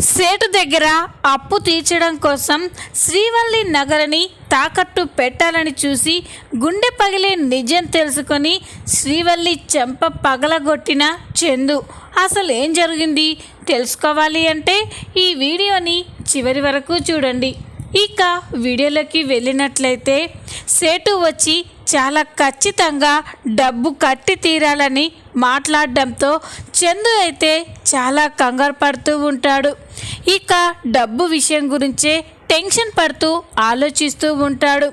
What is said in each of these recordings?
సేటు దగ్గర అప్పు తీర్చడం కోసం శ్రీవల్లి నగరని తాకట్టు పెట్టాలని చూసి గుండె పగిలే నిజం తెలుసుకొని శ్రీవల్లి చెంప పగలగొట్టిన చందు అసలు ఏం జరిగింది? తెలుసుకోవాలి అంటే ఈ వీడియోని చివరి వరకు చూడండి. ఇక వీడియోలోకి వెళ్ళినట్లయితే సేటు వచ్చి చాలా ఖచ్చితంగా డబ్బు కట్టి తీరాలని మాట్లాడడంతో చందు అయితే చాలా కంగారు పడుతూ ఉంటాడు. ఇక డబ్బు విషయం గురించే టెన్షన్ పడుతూ ఆలోచిస్తూ ఉంటాడు.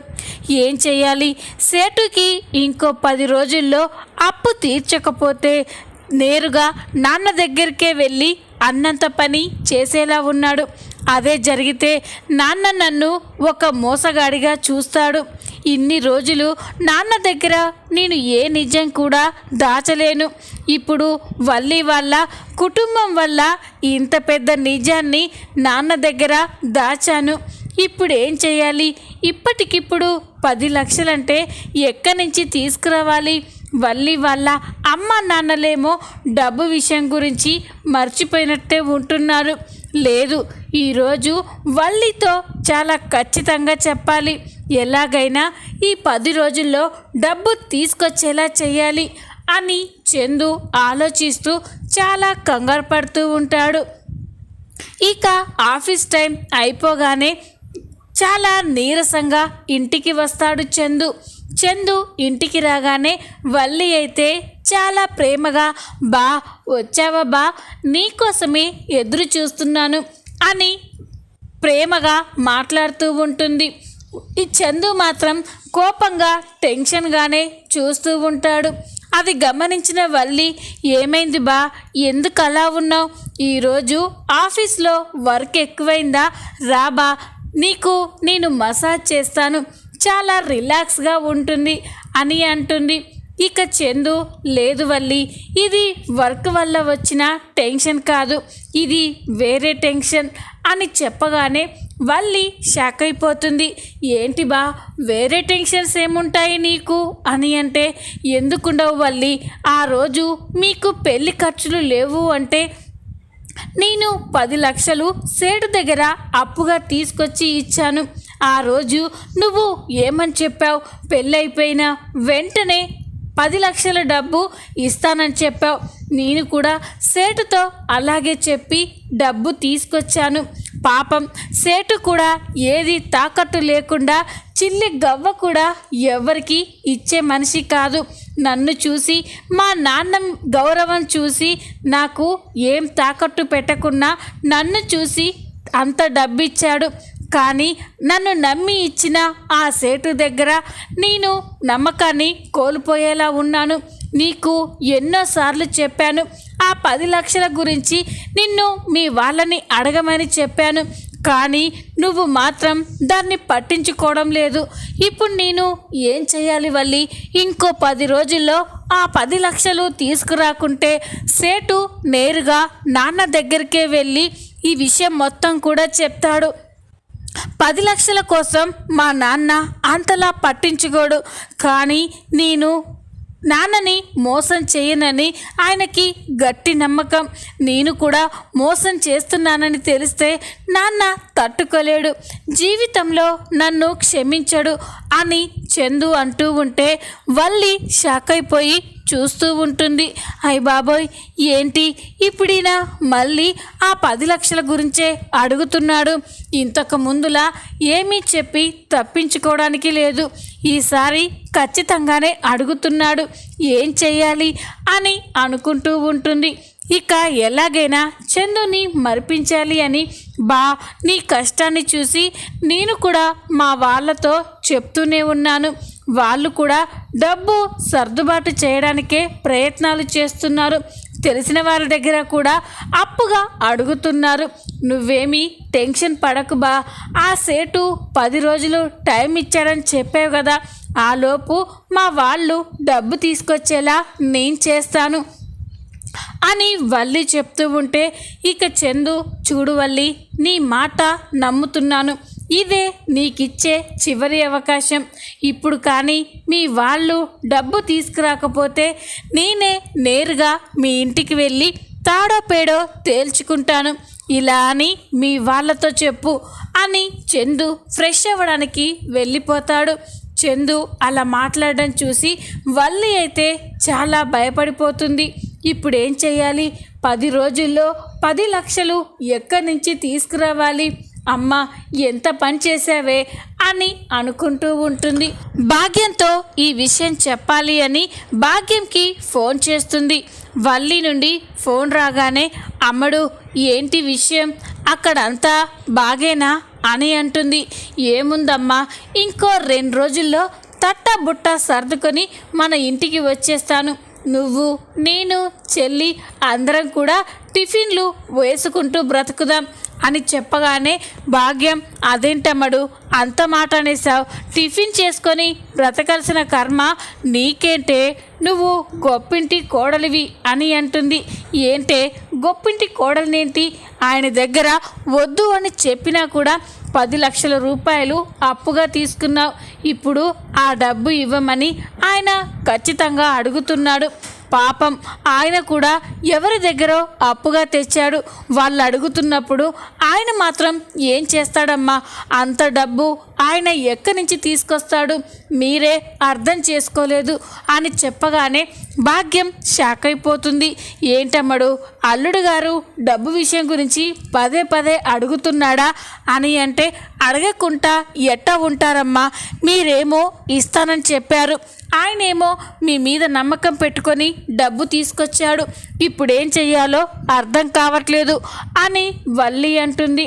ఏం చేయాలి? సేటుకి ఇంకో పది రోజుల్లో అప్పు తీర్చకపోతే నేరుగా నాన్న దగ్గరికే వెళ్ళి అన్నంత పని చేసేలా ఉన్నాడు. అదే జరిగితే నాన్న నన్ను ఒక మోసగాడిగా చూస్తాడు. ఇన్ని రోజులు నాన్న దగ్గర నేను ఏ నిజం కూడా దాచలేను. ఇప్పుడు వల్లి వాళ్ళ కుటుంబం వల్ల ఇంత పెద్ద నిజాన్ని నాన్న దగ్గర దాచాను. ఇప్పుడు ఏం చేయాలి? ఇప్పటికిప్పుడు పది లక్షలంటే ఎక్కడి నుంచి తీసుకురావాలి? వల్లి వాళ్ళ అమ్మ నాన్నలేమో డబ్బు విషయం గురించి మర్చిపోయినట్టే ఉంటున్నారు. లేదు. ఈరోజు వల్లితో చాలా ఖచ్చితంగా చెప్పాలి. ఎలాగైనా ఈ పది రోజుల్లో డబ్బు తీసుకొచ్చేలా చేయాలి అని చందు ఆలోచిస్తూ చాలా కంగారు పడుతూ ఉంటాడు. ఇక ఆఫీస్ టైం అయిపోగానే చాలా నీరసంగా ఇంటికి వస్తాడు చందు. చందు ఇంటికి రాగానే వల్లి అయితే చాలా ప్రేమగా బా వచ్చావా బా నీకోసమే ఎదురు చూస్తున్నాను అని ప్రేమగా మాట్లాడుతూ ఉంటుంది. ఈ చందు మాత్రం కోపంగా టెన్షన్గానే చూస్తూ ఉంటాడు. అది గమనించిన వల్లి ఏమైంది బా ఎందుకు అలా ఉన్నావు? ఈరోజు ఆఫీస్లో వర్క్ ఎక్కువైందా? రాబా నీకు నేను మసాజ్ చేస్తాను. చాలా రిలాక్స్గా ఉంటుంది అని అంటుంది. ఇక చందు లేదు వల్లి ఇది వర్క్ వల్ల వచ్చిన టెన్షన్ కాదు ఇది వేరే టెన్షన్ అని చెప్పగానే వల్లి షాక్ అయిపోతుంది. ఏంటి బా వేరే టెన్షన్స్ ఏముంటాయి నీకు? అని అంటే ఎందుకుండవు వల్లి ఆ రోజు మీకు పెళ్ళి ఖర్చులు లేవు అంటే నేను పది లక్షలు సేటు దగ్గర అప్పుగా తీసుకొచ్చి ఇచ్చాను. ఆ రోజు నువ్వు ఏమని చెప్పావు? పెళ్ళైపోయిన వెంటనే పది లక్షల డబ్బు ఇస్తానని చెప్పావు. నేను కూడా సేటుతో అలాగే చెప్పి డబ్బు తీసుకొచ్చాను. పాపం సేటు కూడా ఏది తాకట్టు లేకుండా చిల్లి గవ్వ కూడా ఎవరికి ఇచ్చే మనిషి కాదు. నన్ను చూసి మా నాన్న గౌరవం చూసి నాకు ఏం తాకట్టు పెట్టకున్నా నన్ను చూసి అంత డబ్బిచ్చాడు. కానీ నన్ను నమ్మి ఇచ్చిన ఆ సేటు దగ్గర నేను నమ్మకాన్ని కోల్పోయేలా ఉన్నాను. నీకు ఎన్నోసార్లు చెప్పాను. ఆ పది లక్షల గురించి నిన్ను మీ వాళ్ళని అడగమని చెప్పాను. కానీ నువ్వు మాత్రం దాన్ని పట్టించుకోవడం లేదు. ఇప్పుడు నేను ఏం చేయాలి వల్లి? ఇంకో పది రోజుల్లో ఆ పది లక్షలు తీసుకురాకుంటే సేటు నేరుగా నాన్న దగ్గరికే వెళ్ళి ఈ విషయం మొత్తం కూడా చెప్తాడు. పది లక్షల కోసం మా నాన్న అంతలా పట్టించుకోడు. కానీ నేను నాన్నని మోసం చేయనని ఆయనకి గట్టి నమ్మకం. నేను కూడా మోసం చేస్తున్నానని తెలిస్తే నాన్న తట్టుకోలేడు. జీవితంలో నన్ను క్షమించడు అని చందు అంటూ ఉంటే వల్లి షాక్ అయిపోయి చూస్తూ ఉంటుంది. అయ్య బాబోయ్ ఏంటి? ఇప్పుడీనా మళ్ళీ ఆ పది లక్షల గురించే అడుగుతున్నాడు. ఇంతకు ముందులా ఏమీ చెప్పి తప్పించుకోవడానికి లేదు. ఈసారి ఖచ్చితంగానే అడుగుతున్నాడు. ఏం చేయాలి అని అనుకుంటూ ఉంటుంది. ఇక ఎలాగైనా చందుని మరిపించాలి అని బా నీ కష్టాన్ని చూసి నేను కూడా మా వాళ్ళతో చెప్తూనే ఉన్నాను. వాళ్ళు కూడా డబ్బు సర్దుబాటు చేయడానికే ప్రయత్నాలు చేస్తున్నారు. తెలిసిన వారి దగ్గర కూడా అప్పుగా అడుగుతున్నారు. నువ్వేమీ టెన్షన్ పడకు బా. ఆ సేటు పది రోజులు టైం ఇచ్చాడని చెప్పావు కదా. ఆలోపు మా వాళ్ళు డబ్బు తీసుకొచ్చేలా నేను చేస్తాను అని వల్లి చెప్తూ ఉంటే ఇక చందు చూడు వల్లి నీ మాట నమ్ముతున్నాను. ఇదే నీకిచ్చే చివరి అవకాశం. ఇప్పుడు కానీ మీ వాళ్ళు డబ్బు తీసుకురాకపోతే నేనే నేరుగా మీ ఇంటికి వెళ్ళి తాడో పేడో తేల్చుకుంటాను. ఇలా అని మీ వాళ్ళతో చెప్పు అని చందు ఫ్రెష్ అవ్వడానికి వెళ్ళిపోతాడు. చందు అలా మాట్లాడడం చూసి వల్లి అయితే చాలా భయపడిపోతుంది. ఇప్పుడు ఏం చేయాలి? పది రోజుల్లో పది లక్షలు ఎక్కడి నుంచి తీసుకురావాలి? అమ్మ ఎంత పని చేసావే అని అనుకుంటూ ఉంటుంది. భాగ్యంతో ఈ విషయం చెప్పాలి అని భాగ్యంకి ఫోన్ చేస్తుంది. వల్లి నుండి ఫోన్ రాగానే అమ్మడు ఏంటి విషయం? అక్కడంతా బాగేనా? అని అంటుంది. ఏముందమ్మా ఇంకో రెండు రోజుల్లో తట్ట బుట్ట సర్దుకొని మన ఇంటికి వచ్చేస్తాను. నువ్వు నేను చెల్లి అందరం కూడా టిఫిన్లు వేసుకుంటూ బ్రతుకుదాం అని చెప్పగానే భాగ్యం అదేంటమ్మడు? అంత మాట అనేసావు టిఫిన్ చేసుకొని బ్రతకాల్సిన కర్మ నీకేంటే నువ్వు గొప్పింటి కోడలివి అని అంటుంది. ఏంటే గొప్పింటి కోడలినేంటి? ఆయన దగ్గర వద్దు అని చెప్పినా కూడా పది లక్షల రూపాయలు అప్పుగా తీసుకున్నావు. ఇప్పుడు ఆ డబ్బు ఇవ్వమని ఆయన ఖచ్చితంగా అడుగుతున్నాడు. పాపం ఆయన కూడా ఎవరి దగ్గర అప్పుగా తెచ్చాడు. వాళ్ళు అడుగుతున్నప్పుడు ఆయన మాత్రం ఏం చేస్తాడమ్మా? అంత డబ్బు ఆయన ఎక్కడి నుంచి తీసుకొస్తాడు? మీరే అర్థం చేసుకోలేదు అని చెప్పగానే భాగ్యం షాక్ అయిపోతుంది ఏంటమ్మడు అల్లుడు గారు డబ్బు విషయం గురించి పదే పదే అడుగుతున్నాడా అని అంటే అడగకుండా ఎట్టా ఉంటారమ్మా? మీరేమో ఇస్తానని చెప్పారు. ఆయనేమో మీ మీద నమ్మకం పెట్టుకొని డబ్బు తీసుకొచ్చాడు. ఇప్పుడేం చెయ్యాలో అర్థం కావట్లేదు అని వల్లి అంటుంది.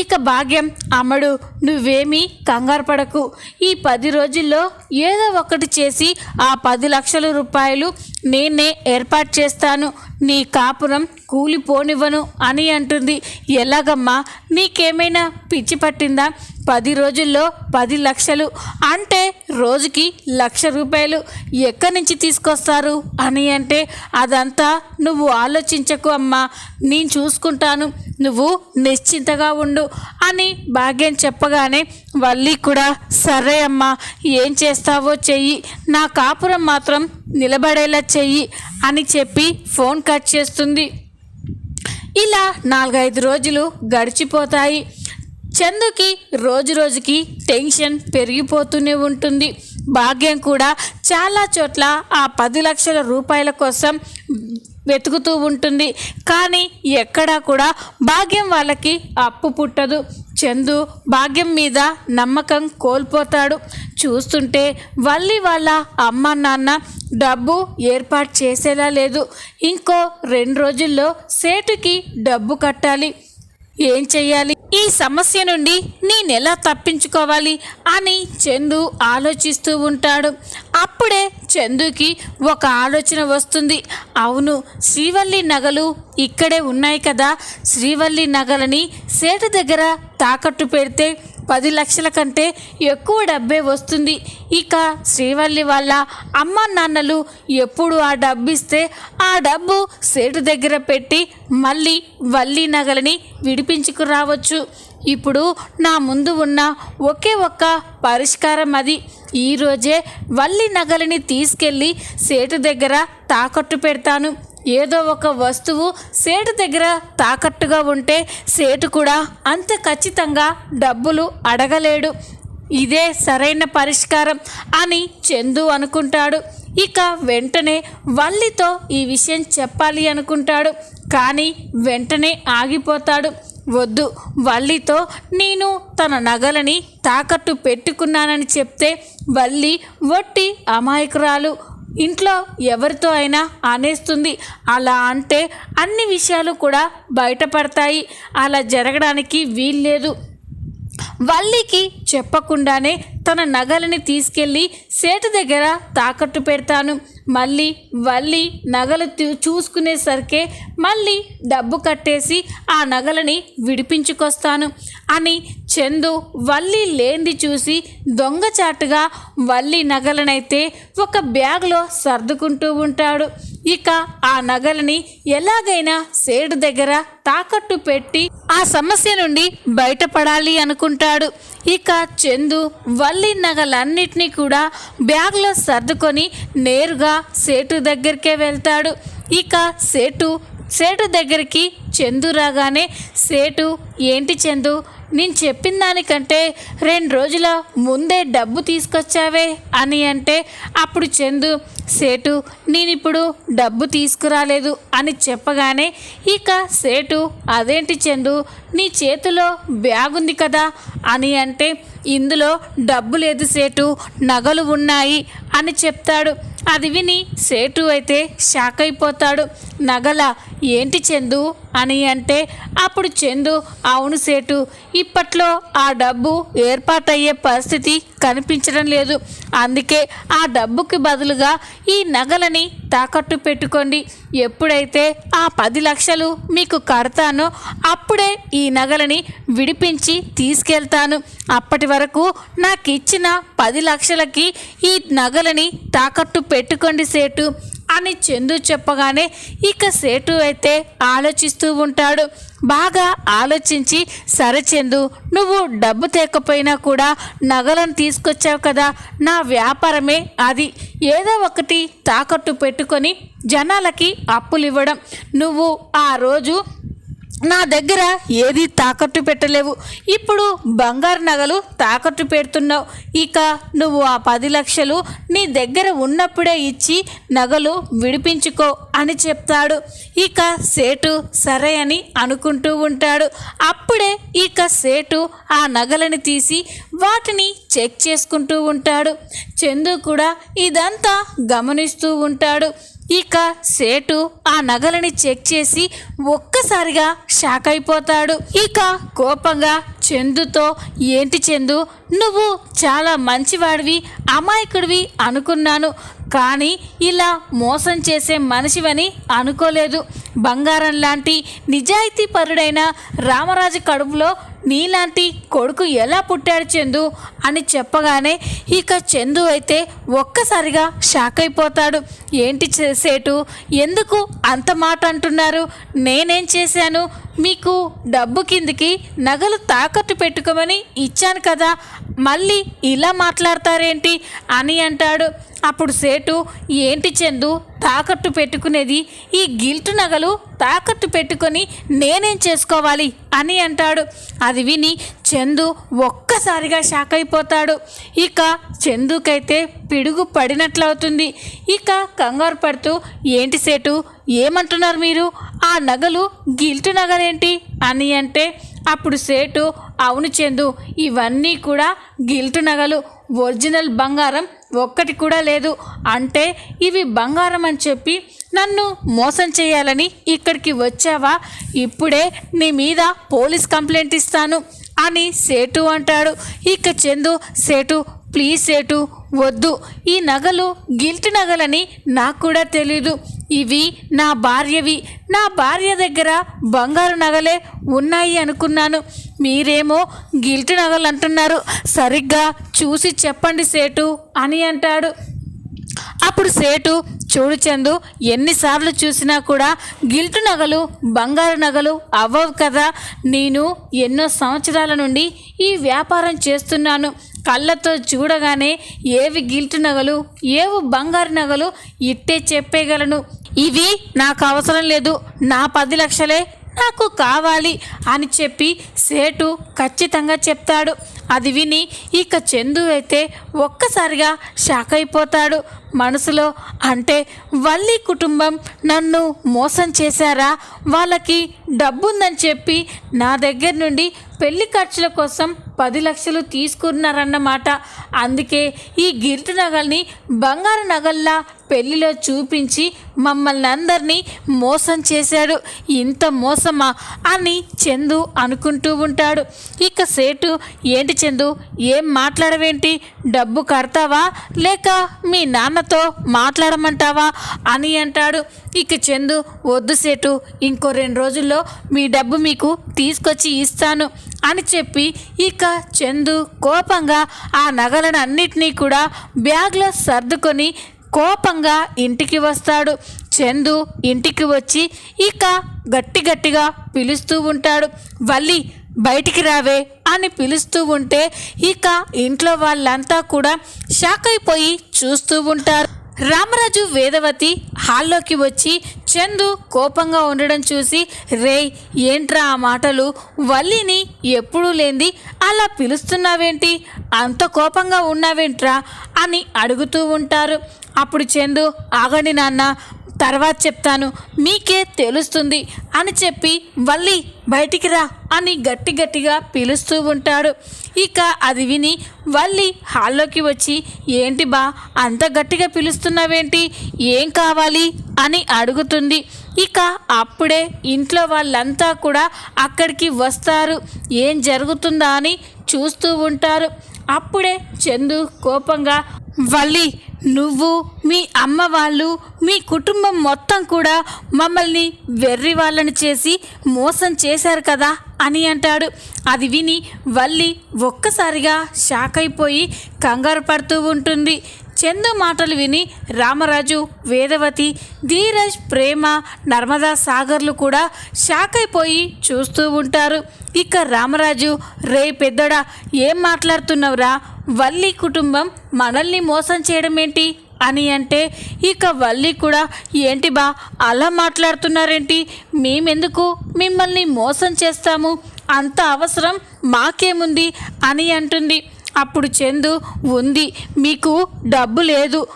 ఇక భాగ్యం అమ్మడు నువ్వేమీ కంగారు పడకు. ఈ పది రోజుల్లో ఏదో ఒకటి చేసి ఆ పది లక్షల రూపాయలు నేనే ఏర్పాటు చేస్తాను. నీ కాపురం కూలిపోనివ్వను అని అంటుంది. ఎలాగమ్మా? నీకేమైనా పిచ్చి పట్టిందా? పది రోజుల్లో పది లక్షలు. అంటే రోజుకి లక్ష రూపాయలు ఎక్కడి నుంచి తీసుకొస్తారు? అని అంటే అదంతా నువ్వు ఆలోచించకు అమ్మా. నేను చూసుకుంటాను. నువ్వు నిశ్చింతగా ఉండు. అని భాగ్యం చెప్పగానే వల్లి కూడా సరే అమ్మా ఏం చేస్తావో చెయ్యి. నా కాపురం మాత్రం నిలబడేలా చెయ్యి అని చెప్పి ఫోన్ కట్ చేస్తుంది. ఇలా నాలుగైదు రోజులు గడిచిపోతాయి. చందుకి రోజు రోజుకి టెన్షన్ పెరిగిపోతూనే ఉంటుంది. భాగ్యం కూడా చాలా చోట్ల ఆ పది లక్షల రూపాయల కోసం వెతుకుతూ ఉంటుంది. కానీ ఎక్కడా కూడా భాగ్యం వాళ్ళకి అప్పు పుట్టదు. చందు భాగ్యం మీద నమ్మకం కోల్పోతాడు. చూస్తుంటే వల్లి వాళ్ళ అమ్మ నాన్న డబ్బు ఏర్పాటు చేసేలా లేదు. ఇంకో రెండు రోజుల్లో సేటుకి డబ్బు కట్టాలి. ఏం చెయ్యాలి? ఈ సమస్య నుండి నేనెలా తప్పించుకోవాలి అని చందు ఆలోచిస్తూ ఉంటాడు. అప్పుడే చందుకి ఒక ఆలోచన వస్తుంది. అవును శ్రీవల్లి నగలు ఇక్కడే ఉన్నాయి కదా. శ్రీవల్లి నగలని సేటు దగ్గర తాకట్టు పెడితే పది లక్షల కంటే ఎక్కువ డబ్బే వస్తుంది. ఇక శ్రీవల్లి వాళ్ళ అమ్మ నాన్నలు ఎప్పుడు ఆ డబ్బు ఇస్తే ఆ డబ్బు సేటు దగ్గర పెట్టి మళ్ళీ వల్లి నగలని విడిపించుకు రావచ్చు ఇప్పుడు నా ముందు ఉన్న ఒకే ఒక్క పరిష్కారం అది. ఈరోజే వల్లి నగలని తీసుకెళ్ళి సేటు దగ్గర తాకట్టు పెడతాను. ఏదో ఒక వస్తువు సేటు దగ్గర తాకట్టుగా ఉంటే సేటు కూడా అంత ఖచ్చితంగా డబ్బులు అడగలేడు. ఇదే సరైన పరిష్కారం అని చందు అనుకుంటాడు. ఇక వెంటనే వల్లితో ఈ విషయం చెప్పాలి అనుకుంటాడు. కానీ వెంటనే ఆగిపోతాడు. వద్దు వల్లితో నేను తన నగలని తాకట్టు పెట్టుకున్నానని చెప్తే వల్లి వట్టి అమాయకురాలు. ఇంట్లో ఎవరితో అయినా అనేస్తుంది అలా అంటే అన్ని విషయాలు కూడా బయటపడతాయి. అలా జరగడానికి వీల్లేదు. వల్లికి చెప్పకుండానే తన నగలని తీసుకెళ్ళి సేటు దగ్గర తాకట్టు పెడతాను. మళ్ళీ వల్లి నగలు చూసుకునేసరికే మళ్ళీ డబ్బు కట్టేసి ఆ నగలని విడిపించుకొస్తాను అని చందు వల్లి లేంది చూసి దొంగచాటుగా వల్లి నగలనైతే ఒక బ్యాగ్లో సర్దుకుంటూ ఉంటాడు. ఇక ఆ నగలని ఎలాగైనా సేడు దగ్గర తాకట్టు పెట్టి ఆ సమస్య నుండి బయటపడాలి అనుకుంటాడు. ఇక చందు వల్లి నగలన్నిటినీ కూడా బ్యాగ్లో సర్దుకొని నేరుగా సేటు దగ్గరికే వెళ్తాడు. ఇక సేటు సేటు దగ్గరికి చందు రాగానే సేటు ఏంటి చందు? నేను చెప్పిన దానికంటే రెండు రోజుల ముందే డబ్బు తీసుకొచ్చావే అని అంటే అప్పుడు చందు సేటు నేను ఇప్పుడు డబ్బు తీసుకురాలేదు అని చెప్పగానే ఇక సేటు అదేంటి చందు నీ చేతిలో బ్యాగ్ ఉంది కదా అని అంటే ఇందులో డబ్బు లేదు సేటు నగలు ఉన్నాయి అని చెప్తాడు. అది విని సేటు అయితే షాక్ అయిపోతాడు నగల ఏంటి చందు? అని అంటే అప్పుడు చందు అవును సేటు ఇప్పట్లో ఆ డబ్బు ఏర్పాటయ్యే పరిస్థితి కనిపించడం లేదు. అందుకే ఆ డబ్బుకి బదులుగా ఈ నగలని తాకట్టు పెట్టుకోండి. ఎప్పుడైతే ఆ పది లక్షలు మీకు కడతానో అప్పుడే ఈ నగలని విడిపించి తీసుకెళ్తాను. అప్పటి వరకు నాకు ఇచ్చిన పది లక్షలకి ఈ నగలని తాకట్టు పెట్టుకోండి సేటు అని చందు చెప్పగానే ఇక సేటు అయితే ఆలోచిస్తూ ఉంటాడు. బాగా ఆలోచించి సరే చందు నువ్వు డబ్బు తేకపోయినా కూడా నగలను తీసుకొచ్చావు కదా నా వ్యాపారమే అది. ఏదో ఒకటి తాకట్టు పెట్టుకొని జనాలకి అప్పులు ఇవ్వడం నువ్వు ఆ రోజు నా దగ్గర ఏది తాకట్టు పెట్టలేవు. ఇప్పుడు బంగారు నగలు తాకట్టు పెడుతున్నావు. ఇక నువ్వు ఆ పది లక్షలు నీ దగ్గర ఉన్నప్పుడే ఇచ్చి నగలు విడిపించుకో అని చెప్తాడు. ఇక సేటు సరే అని అనుకుంటూ ఉంటాడు. అప్పుడే ఇక సేటు ఆ నగలని తీసి వాటిని చెక్ చేసుకుంటూ ఉంటాడు. చందు కూడా ఇదంతా గమనిస్తూ ఉంటాడు. ఇక సేటు ఆ నగలని చెక్ చేసి ఒక్కసారిగా షాక్ అయిపోతాడు. ఇక కోపంగా చందుతో ఏంటి చందు? నువ్వు చాలా మంచివాడివి అమాయకుడివి అనుకున్నాను. కానీ ఇలా మోసం చేసే మనిషివని అనుకోలేదు. బంగారం లాంటి నిజాయితీ పరుడైన రామరాజు కడుపులో నీలాంటి కొడుకు ఎలా పుట్టాడు చందు అని చెప్పగానే ఇక చందు అయితే ఒక్కసారిగా షాక్ అయిపోతాడు. ఏంటి చేసేటు ఎందుకు అంత మాట అంటున్నారు? నేనేం చేశాను? మీకు డబ్బు కిందికి నగలు తాకట్టు పెట్టుకోమని ఇచ్చాను కదా మళ్ళీ ఇలా మాట్లాడతారేంటి అని అంటాడు. అప్పుడు సేటు ఏంటి చందు తాకట్టు పెట్టుకునేది ఈ గిల్టు నగలు తాకట్టు పెట్టుకొని నేనేం చేసుకోవాలి అని అంటాడు. అది విని చందు ఒక్కసారిగా షాక్ అయిపోతాడు. ఇక చందుకైతే పిడుగు పడినట్లవుతుంది. ఇక కంగారు పడుతూ ఏంటి సేటు ఏమంటున్నారు మీరు? ఆ నగలు గిల్టు నగలేంటి? అని అంటే అప్పుడు సేటు అవును చందు ఇవన్నీ కూడా గిల్టు నగలు ఒరిజినల్ బంగారం ఒక్కటి కూడా లేదు. అంటే ఇవి బంగారం అని చెప్పి నన్ను మోసం చేయాలని ఇక్కడికి వచ్చావా? ఇప్పుడే నీ మీద పోలీస్ కంప్లైంట్ ఇస్తాను అని సేటు అంటాడు. ఇక చందు సేటు ప్లీజ్ సేటు వద్దు. ఈ నగలు గిల్ట్ నగలని నాకు కూడా తెలీదు. ఇవి నా భార్యవి. నా భార్య దగ్గర బంగారు నగలే ఉన్నాయి అనుకున్నాను. మీరేమో గిల్ట్ నగలు అంటున్నారు. సరిగ్గా చూసి చెప్పండి సేటు అని అంటాడు. అప్పుడు సేటు చూడు చందు ఎన్నిసార్లు చూసినా కూడా గిల్టు నగలు బంగారు నగలు అవ్వవు కదా. నేను ఎన్నో సంవత్సరాల నుండి ఈ వ్యాపారం చేస్తున్నాను. కళ్ళతో చూడగానే ఏవి గిల్టు నగలు ఏవి బంగారు నగలు ఇట్టే చెప్పేయగలను. ఇవి నాకు అవసరం లేదు. నా పది లక్షలే నాకు కావాలి అని చెప్పి సేటు ఖచ్చితంగా చెప్తాడు. అది విని ఇక చందు అయితే ఒక్కసారిగా షాక్ అయిపోతాడు. మనసులో అంటే వల్లి కుటుంబం నన్ను మోసం చేశారా? వాళ్ళకి డబ్బుందని చెప్పి నా దగ్గర నుండి పెళ్ళి ఖర్చుల కోసం పది లక్షలు తీసుకున్నారన్నమాట. అందుకే ఈ గిరిటి నగల్ని బంగారు నగల్లా పెళ్ళిలో చూపించి మమ్మల్ని అందరినీ మోసం చేశాడు. ఇంత మోసమా అని చందు అనుకుంటూ ఉంటాడు. ఇక సేటు ఏంటి చందు ఏం మాట్లాడవేంటి? డబ్బు కడతావా? లేక మీ నాన్నతో మాట్లాడమంటావా? అని అంటాడు. ఇక చందు వద్దు సేటు ఇంకో రెండు రోజుల్లో మీ డబ్బు మీకు తీసుకొచ్చి ఇస్తాను అని చెప్పి ఇక చందు కోపంగా ఆ నగలను అన్నిటినీ కూడా బ్యాగ్లో సర్దుకొని కోపంగా ఇంటికి వస్తాడు. చందు ఇంటికి వచ్చి ఇక గట్టి గట్టిగా పిలుస్తూ ఉంటాడు. వల్లి బయటికి రావే అని పిలుస్తూ ఉంటే ఇక ఇంట్లో వాళ్ళంతా కూడా షాక్ అయిపోయి చూస్తూ ఉంటారు. రామరాజు వేదవతి హాల్లోకి వచ్చి చందు కోపంగా ఉండడం చూసి రేయ్ ఏంట్రా ఆ మాటలు? వల్లిని ఎప్పుడూ లేంది. అలా పిలుస్తున్నావేంటి? అంత కోపంగా ఉన్నావేంట్రా? అని అడుగుతూ ఉంటారు. అప్పుడు చందు ఆగండి నాన్న తర్వాత చెప్తాను. మీకే తెలుస్తుంది అని చెప్పి వల్లి బయటికి రా అని గట్టి గట్టిగా పిలుస్తూ ఉంటాడు. ఇక అది విని వల్లి హాల్లోకి వచ్చి ఏంటి బా అంత గట్టిగా పిలుస్తున్నావేంటి? ఏం కావాలి? అని అడుగుతుంది. ఇక అప్పుడే ఇంట్లో వాళ్ళంతా కూడా అక్కడికి వస్తారు. ఏం జరుగుతుందా అని చూస్తూ ఉంటారు. అప్పుడే చందు కోపంగా వల్లి నువ్వు మీ అమ్మ వాళ్ళు మీ కుటుంబం మొత్తం కూడా మమ్మల్ని వెర్రి వాళ్ళని చేసి మోసం చేశారు కదా అని అంటాడు. అది విని వల్లి ఒక్కసారిగా షాక్ అయిపోయి కంగారు పడుతూ ఉంటుంది. చందు మాటలు విని రామరాజు వేదవతి ధీరజ్ ప్రేమ నర్మదా సాగర్లు కూడా షాక్ అయిపోయి చూస్తూ ఉంటారు. ఇక రామరాజు రే పెద్దడా ఏం మాట్లాడుతున్నావురా? వల్లి కుటుంబం మనల్ని మోసం చేయడం ఏంటి? అని అంటే ఇక వల్లి కూడా ఏంటి బా అలా మాట్లాడుతున్నారేంటి? మేమెందుకు మిమ్మల్ని మోసం చేస్తాము? అంత అవసరం మాకేముంది? అని అంటుంది. అప్పుడు చందు ఉంది మీకు డబ్బు లేదు.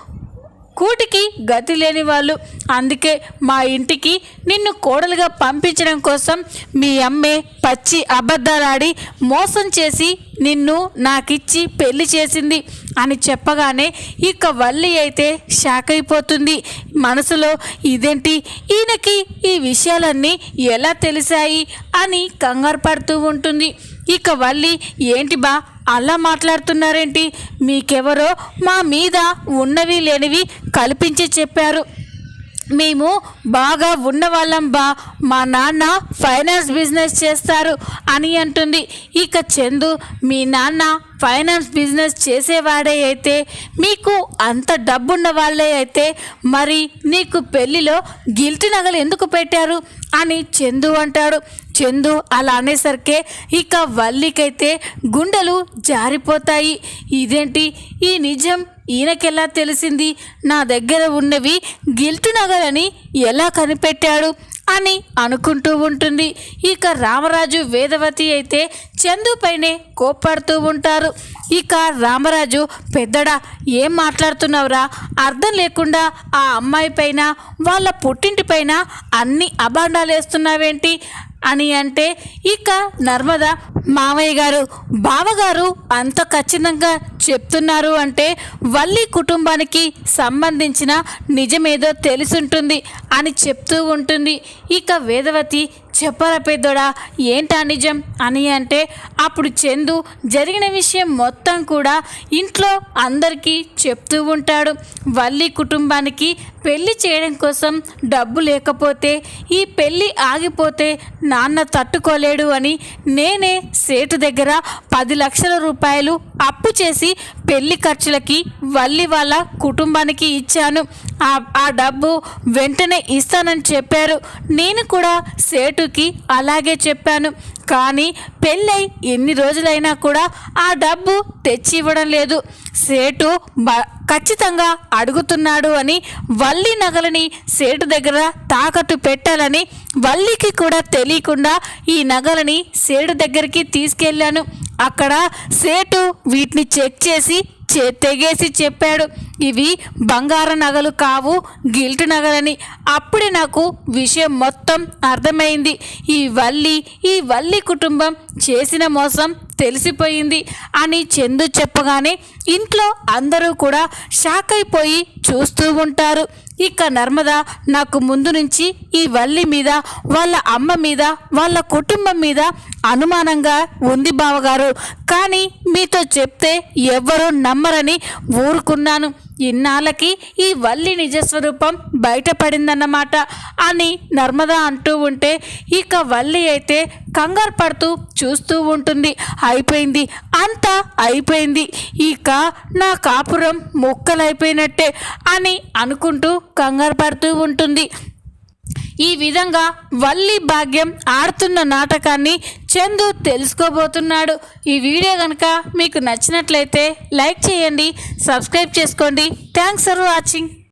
కూటికి గతి లేని వాళ్ళు. అందుకే మా ఇంటికి నిన్ను కోడలుగా పంపించడం కోసం మీ అమ్మే పచ్చి అబద్ధాలాడి మోసం చేసి నిన్ను నాకిచ్చి పెళ్ళి చేసింది. అని చెప్పగానే ఇక వల్లి అయితే షాక్ అయిపోతుంది. మనసులో ఇదేంటి? ఈయనకి ఈ విషయాలన్నీ ఎలా తెలిసాయి? అని కంగారు పడుతూ ఉంటుంది. ఇక వల్లి ఏంటి బా అలా మాట్లాడుతున్నారేంటి? మీకెవరో మా మీద ఉన్నవి లేనివి కల్పించి చెప్పారు. మేము బాగా ఉన్నవాళ్ళం బా మా నాన్న ఫైనాన్స్ బిజినెస్ చేస్తారు అని అంటుంది. ఇక చందు మీ నాన్న ఫైనాన్స్ బిజినెస్ చేసేవాడే అయితే మీకు అంత డబ్బున్న వాళ్ళే అయితే మరి నీకు పెళ్ళిలో గిల్టి నగలు ఎందుకు పెట్టారు? అని చందు అంటాడు. చందు అలా అనేసరికే ఇక వల్లికైతే గుండెలు జారిపోతాయి. ఇదేంటి? ఈ నిజం ఈయనకెలా తెలిసింది? నా దగ్గర ఉన్నవి గిల్టు అని ఎలా కనిపెట్టాడు? అని అనుకుంటూ ఉంటుంది. ఇక రామరాజు వేదవతి అయితే చందుపైనే కోప్పడుతూ ఉంటారు. ఇక రామరాజు పెద్దడా ఏం మాట్లాడుతున్నావురా? అర్థం లేకుండా ఆ అమ్మాయి పైన వాళ్ళ పుట్టింటి పైన అన్ని అబాండాలు వేస్తున్నావేంటి అని అంటే ఇక నర్మద మావయ్య గారు బావగారు అంత ఖచ్చితంగా చెప్తున్నారు అంటే వల్లి కుటుంబానికి సంబంధించిన నిజమేదో తెలుసుంటుంది అని చెప్తూ ఉంటుంది. ఇక వేదవతి చెప్పరా పెద్దోడా ఏంటా నిజం? అని అంటే అప్పుడు చందు జరిగిన విషయం మొత్తం కూడా ఇంట్లో అందరికీ చెప్తూ ఉంటాడు. వల్లి కుటుంబానికి పెళ్ళి చేయడం కోసం డబ్బు లేకపోతే ఈ పెళ్ళి ఆగిపోతే నాన్న తట్టుకోలేడు అని నేనే సేటు దగ్గర పది లక్షల రూపాయలు అప్పు చేసి పెళ్ళి ఖర్చులకి వల్లి వాళ్ళ కుటుంబానికి ఇచ్చాను. ఆ ఆ డబ్బు వెంటనే ఇస్తానని చెప్పారు. నేను కూడా సేటుకి అలాగే చెప్పాను. కానీ పెళ్ళై ఎన్ని రోజులైనా కూడా ఆ డబ్బు తెచ్చి ఇవ్వడం లేదు. సేటు ఖచ్చితంగా అడుగుతున్నాడు అని వల్లి నగలని సేటు దగ్గర తాకట్టు పెట్టాలని వల్లికి కూడా తెలియకుండా ఈ నగలని సేటు దగ్గరికి తీసుకెళ్ళాను. అక్కడ సేటు వీటిని చెక్ చేసి తెగేసి చెప్పాడు. ఇవి బంగారు నగలు కావు గిల్ట్ నగలని. అప్పుడే నాకు విషయం మొత్తం అర్థమైంది. ఈ వల్లి ఈ వల్లి కుటుంబం చేసిన మోసం తెలిసిపోయింది అని చందు చెప్పగానే ఇంట్లో అందరూ కూడా షాక్ అయిపోయి చూస్తూ ఉంటారు. ఇక నర్మద నాకు ముందు నుంచి ఈ వల్లి మీద వాళ్ళ అమ్మ మీద వాళ్ళ కుటుంబం మీద అనుమానంగా ఉంది బావగారు. కానీ మీతో చెప్తే ఎవ్వరూ నమ్మరని ఊరుకున్నాను. ఇన్నాళ్ళకి ఈ వల్లి నిజస్వరూపం బయటపడిందన్నమాట అని నర్మద అంటూ ఉంటే ఇక వల్లి అయితే కంగారు పడుతూ చూస్తూ ఉంటుంది. అయిపోయింది. అంతా అయిపోయింది. ఇక నా కాపురం ముక్కలైపోయినట్టే అని అనుకుంటూ కంగారు పడుతూ ఉంటుంది. ఈ విధంగా వల్లి భాగ్యం ఆడుతున్న నాటకాన్ని చందు తెలుసుకోబోతున్నాడు. ఈ వీడియో కనుక మీకు నచ్చినట్లయితే లైక్ చేయండి సబ్స్క్రైబ్ చేసుకోండి. Thanks for watching.